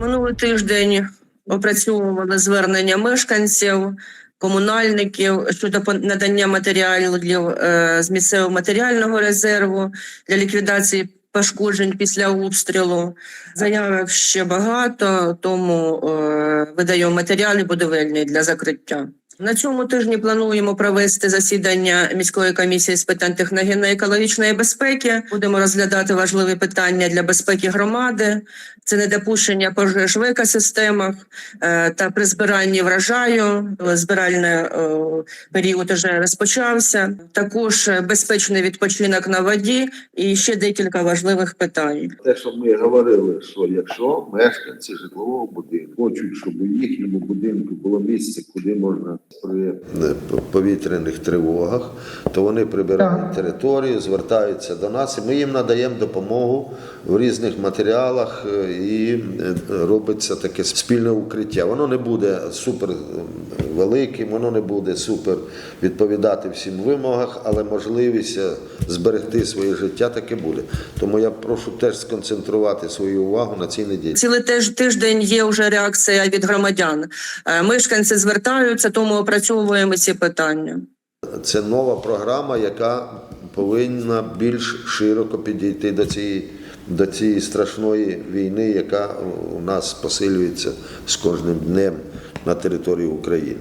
Минулий тиждень опрацьовували звернення мешканців, комунальників щодо надання матеріалів е, з місцевого матеріального резерву для ліквідації пошкоджень після обстрілу. Заявок ще багато, тому е, видаємо матеріали будівельні для закриття. На цьому тижні плануємо провести засідання міської комісії з питань техногенно-екологічної безпеки. Будемо розглядати важливі питання для безпеки громади. Це недопущення пожеж в екосистемах е, та при збиранні врожаю. Збиральний е, період вже розпочався. Також безпечний відпочинок на воді і ще декілька важливих питань. Те, що ми говорили, що якщо мешканці житлового будинку хочуть, щоб у їхньому будинку було місце, куди можна при е, повітряних тривогах, то вони прибирають територію, звертаються до нас, і ми їм надаємо допомогу в різних матеріалах, е, і е, робиться таке спільне укриття. Воно не буде супер великим, воно не буде супер відповідати всім вимогах, але можливість зберегти своє життя таке буде. Тому я прошу теж сконцентрувати свою увагу на цій неділі. Цілий теж тиждень є вже реакція від громадян. Е, Мешканці звертаються, тому опрацьовуємо ці питання. Це нова програма, яка повинна більш широко підійти до цієї, до цієї страшної війни, яка у нас посилюється з кожним днем на території України.